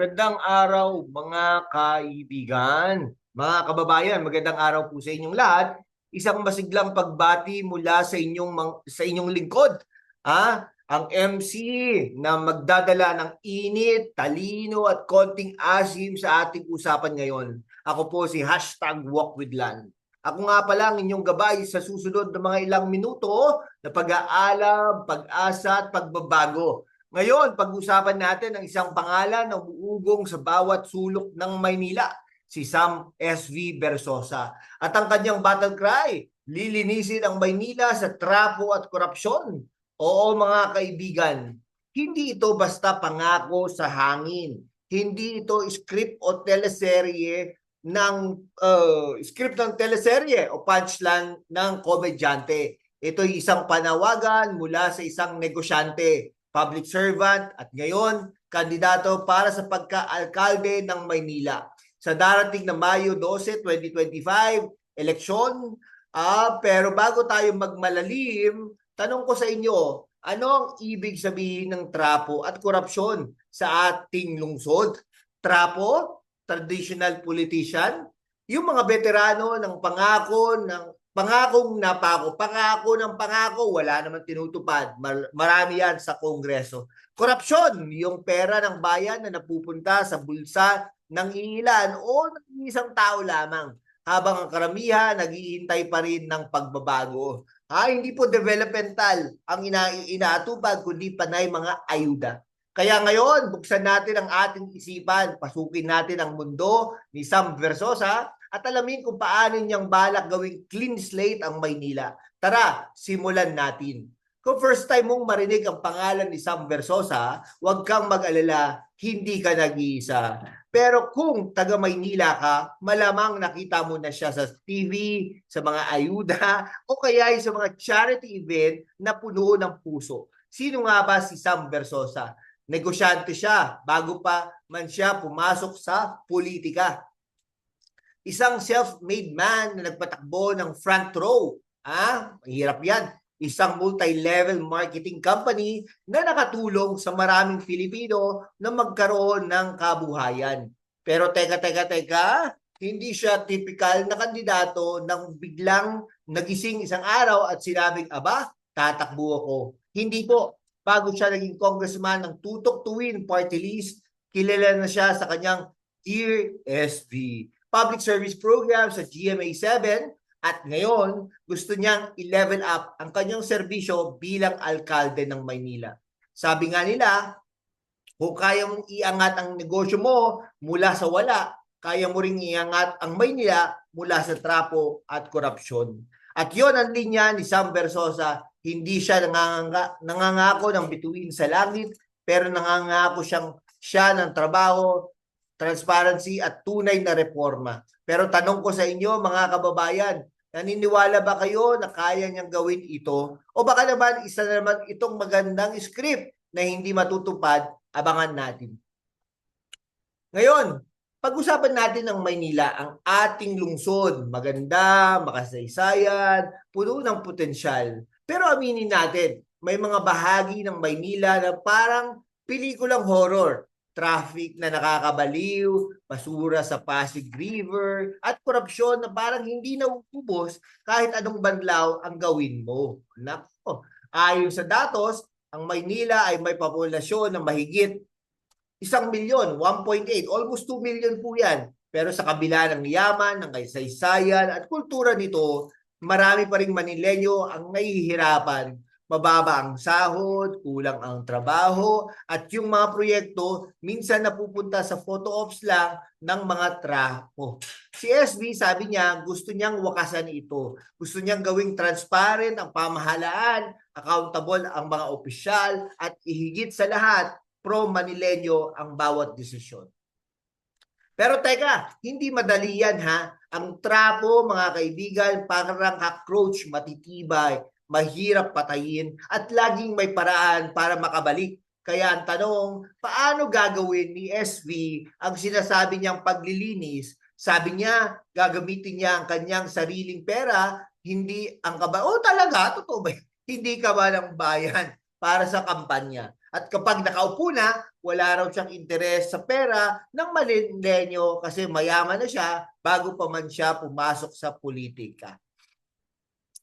Magandang araw mga kaibigan, mga kababayan, magandang araw po sa inyong lahat. Isang masiglang pagbati mula sa inyong sa inyong lingkod. Ah, ang MC na magdadala ng init, talino at konting asim sa ating usapan ngayon. Ako po si hashtag Walk with Land. Ako nga pala ang inyong gabay sa susunod na mga ilang minuto na pag-aalam, pag-asa at pagbabago. Ngayon, pag-usapan natin ang isang pangalan na umuugong sa bawat sulok ng Maynila, si Sam SV Versosa. At ang kanyang battle cry, lilinisin ang Maynila sa trapo at korupsyon. Oo mga kaibigan, hindi ito basta pangako sa hangin. Hindi ito script o teleserye ng uh, script ng teleserye o punchline ng komedyante. Ito ay isang panawagan mula sa isang negosyante public servant at ngayon kandidato para sa pagka-alkalde ng Maynila. Sa darating na Mayo 12, 2025, eleksyon. Ah, pero bago tayo magmalalim, tanong ko sa inyo, ano ang ibig sabihin ng trapo at korupsyon sa ating lungsod? Trapo, traditional politician, yung mga veterano ng pangako ng pangakong napako, pangako ng pangako, wala naman tinutupad. Mar- marami yan sa Kongreso. Korupsyon, yung pera ng bayan na napupunta sa bulsa ng ilan o ng isang tao lamang. Habang ang karamihan naghihintay pa rin ng pagbabago. Ha, hindi po developmental ang ina inaatupag, kundi panay mga ayuda. Kaya ngayon, buksan natin ang ating isipan, pasukin natin ang mundo ni Sam Versosa at alamin kung paano niyang balak gawing clean slate ang Maynila. Tara, simulan natin. Kung first time mong marinig ang pangalan ni Sam Versosa, huwag kang mag-alala, hindi ka nag-iisa. Pero kung taga Maynila ka, malamang nakita mo na siya sa TV, sa mga ayuda, o kaya sa mga charity event na puno ng puso. Sino nga ba si Sam Versosa? Negosyante siya bago pa man siya pumasok sa politika isang self-made man na nagpatakbo ng front row. Ah, mahirap yan. Isang multi-level marketing company na nakatulong sa maraming Filipino na magkaroon ng kabuhayan. Pero teka, teka, teka, hindi siya typical na kandidato nang biglang nagising isang araw at sinabing, aba, tatakbo ako. Hindi po. Bago siya naging congressman ng Tutok to Win party list, kilala na siya sa kanyang Dear SV public service program sa GMA7 at ngayon gusto niyang i-level up ang kanyang serbisyo bilang alkalde ng Maynila. Sabi nga nila, kung kaya mong iangat ang negosyo mo mula sa wala, kaya mo ring iangat ang Maynila mula sa trapo at korupsyon. At yon ang linya ni Sam Versosa, hindi siya nanganga, nangangako ng bituin sa langit, pero nangangako siyang siya ng trabaho, transparency at tunay na reforma. Pero tanong ko sa inyo mga kababayan, naniniwala ba kayo na kaya niyang gawin ito? O baka naman isa na naman itong magandang script na hindi matutupad, abangan natin. Ngayon, pag-usapan natin ng Maynila, ang ating lungsod. Maganda, makasaysayan, puno ng potensyal. Pero aminin natin, may mga bahagi ng Maynila na parang pelikulang horror traffic na nakakabaliw, basura sa Pasig River, at korupsyon na parang hindi nauubos kahit anong banlaw ang gawin mo. Nako, ayon sa datos, ang Maynila ay may populasyon ng mahigit isang milyon, 1.8, almost 2 million po yan. Pero sa kabila ng yaman, ng kaysaysayan at kultura nito, marami pa ring Manilenyo ang nahihirapan mababa ang sahod, kulang ang trabaho, at yung mga proyekto minsan napupunta sa photo ops lang ng mga trapo. Si SB sabi niya gusto niyang wakasan ito. Gusto niyang gawing transparent ang pamahalaan, accountable ang mga opisyal, at ihigit sa lahat, pro-Manilenyo ang bawat desisyon. Pero teka, hindi madali yan ha. Ang trapo, mga kaibigan, parang cockroach, matitibay, mahirap patayin at laging may paraan para makabalik. Kaya ang tanong, paano gagawin ni SV ang sinasabi niyang paglilinis? Sabi niya, gagamitin niya ang kanyang sariling pera, hindi ang kaba. Oh, talaga? Totoo ba? Hindi ka ba ng bayan para sa kampanya? At kapag nakaupo na, wala raw siyang interes sa pera ng malinlenyo kasi mayaman na siya bago pa man siya pumasok sa politika.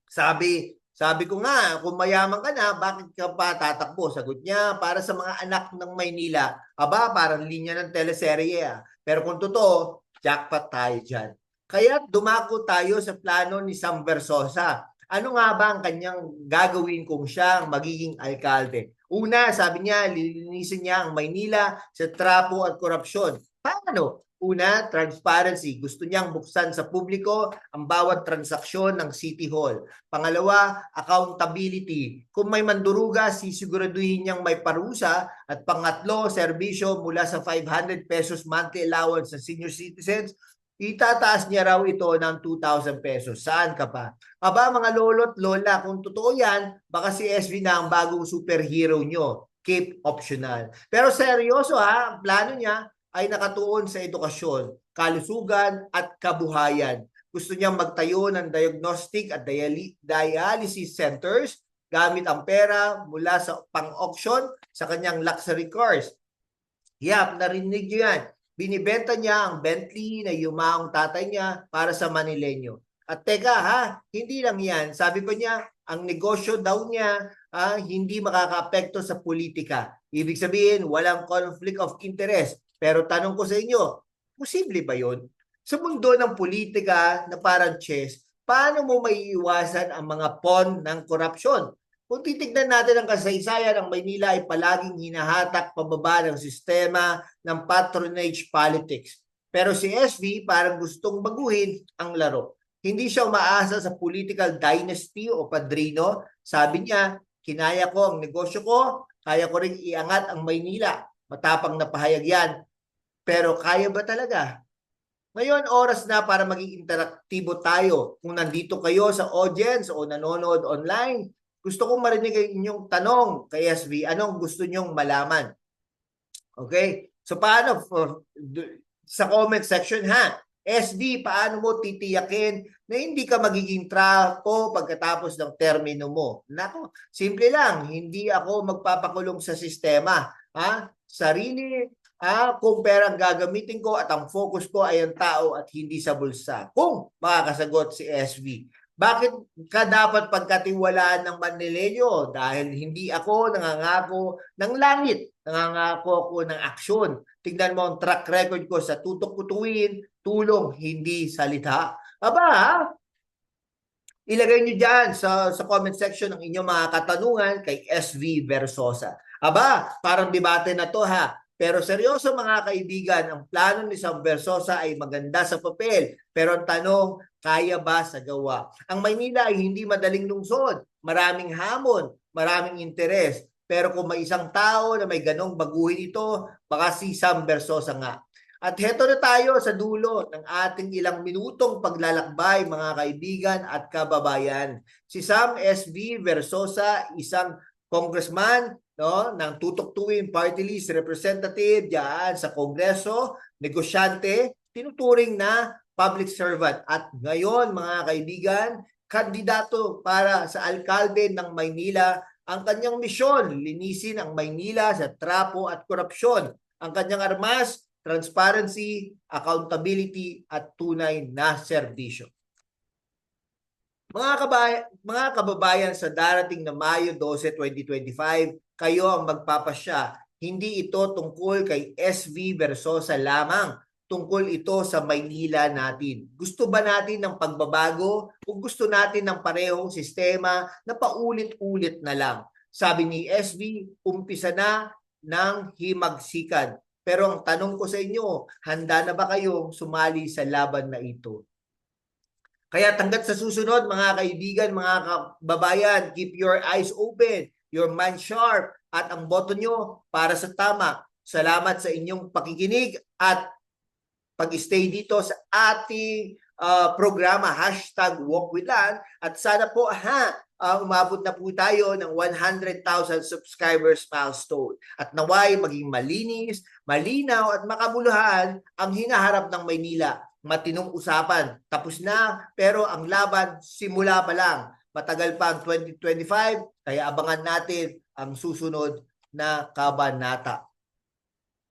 Sabi, sabi ko nga, kung mayaman ka na, bakit ka pa tatakbo? Sagot niya, para sa mga anak ng Maynila. Aba, parang linya ng teleserye ah. Pero kung totoo, jackpot tayo dyan. Kaya dumako tayo sa plano ni Sam Versosa. Ano nga ba ang kanyang gagawin kung siya ang magiging alkalde? Una, sabi niya, lilinisin niya ang Maynila sa trapo at korupsyon. Paano? Una, transparency. Gusto niyang buksan sa publiko ang bawat transaksyon ng City Hall. Pangalawa, accountability. Kung may manduruga, sisiguraduhin niyang may parusa. At pangatlo, serbisyo mula sa 500 pesos monthly allowance sa senior citizens itataas niya raw ito ng 2,000 pesos. Saan ka pa? Aba mga lolo't lola, kung totoo yan, baka si SV na ang bagong superhero nyo. Keep optional. Pero seryoso ha, plano niya ay nakatuon sa edukasyon, kalusugan at kabuhayan. Gusto niyang magtayo ng diagnostic at dialy- dialysis centers gamit ang pera mula sa pang-auction sa kanyang luxury cars. Yap, narinig niyo yan binibenta niya ang Bentley na yumaong tatay niya para sa Manileño. At teka ha, hindi lang yan. Sabi pa niya, ang negosyo daw niya ah, hindi makakaapekto sa politika. Ibig sabihin, walang conflict of interest. Pero tanong ko sa inyo, posible ba yon? Sa mundo ng politika na parang chess, paano mo maiiwasan ang mga pawn ng korupsyon? Kung titignan natin ang kasaysayan, ang Maynila ay palaging hinahatak pababa ng sistema ng patronage politics. Pero si SV parang gustong baguhin ang laro. Hindi siya umaasa sa political dynasty o padrino. Sabi niya, kinaya ko ang negosyo ko, kaya ko rin iangat ang Maynila. Matapang na pahayag yan. Pero kaya ba talaga? Ngayon, oras na para maging interaktibo tayo. Kung nandito kayo sa audience o nanonood online, gusto kong marinig ang inyong tanong kay SV. Anong gusto nyong malaman? Okay? So paano for, sa comment section ha? SV, paano mo titiyakin na hindi ka magiging trapo pagkatapos ng termino mo? Nako, simple lang, hindi ako magpapakulong sa sistema. Ha? Sarili, ha? kung perang gagamitin ko at ang focus ko ay ang tao at hindi sa bulsa. Kung makakasagot si SV. Bakit ka dapat pagkatiwalaan ng Manileño? Dahil hindi ako nangangako ng langit. Nangangako ako ng aksyon. Tingnan mo ang track record ko sa tutok kutuin, tulong, hindi salita. Aba, ilagay nyo dyan sa, sa comment section ng inyong mga katanungan kay SV Versosa. Aba, parang debate na to ha. Pero seryoso mga kaibigan, ang plano ni Sam Versosa ay maganda sa papel. Pero ang tanong, kaya ba sa gawa? Ang Maynila ay hindi madaling lungsod. Maraming hamon, maraming interes. Pero kung may isang tao na may ganong baguhin ito, baka si Sam Versosa nga. At heto na tayo sa dulo ng ating ilang minutong paglalakbay mga kaibigan at kababayan. Si Sam S.V. Versosa, isang congressman no, ng tutok tuwing party list representative diyan sa Kongreso, negosyante, tinuturing na public servant. At ngayon, mga kaibigan, kandidato para sa alkalde ng Maynila ang kanyang misyon, linisin ang Maynila sa trapo at korupsyon. Ang kanyang armas, transparency, accountability at tunay na serbisyo. Mga, kabay mga kababayan sa darating na Mayo 12, 2025, kayo ang magpapasya. Hindi ito tungkol kay SV Versosa lamang. Tungkol ito sa Maynila natin. Gusto ba natin ng pagbabago o gusto natin ng parehong sistema na paulit-ulit na lang? Sabi ni SV, umpisa na ng himagsikan. Pero ang tanong ko sa inyo, handa na ba kayong sumali sa laban na ito? Kaya tanggat sa susunod mga kaibigan, mga kababayan, keep your eyes open, your mind sharp, at ang boto nyo para sa tama. Salamat sa inyong pakikinig at pag-stay dito sa ating uh, programa, hashtag Walk with Land. At sana po, ha, uh, umabot na po tayo ng 100,000 subscribers milestone. At naway maging malinis, malinaw at makabuluhan ang hinaharap ng Maynila matinong usapan. Tapos na, pero ang laban simula pa lang. Matagal pa ang 2025, kaya abangan natin ang susunod na kabanata.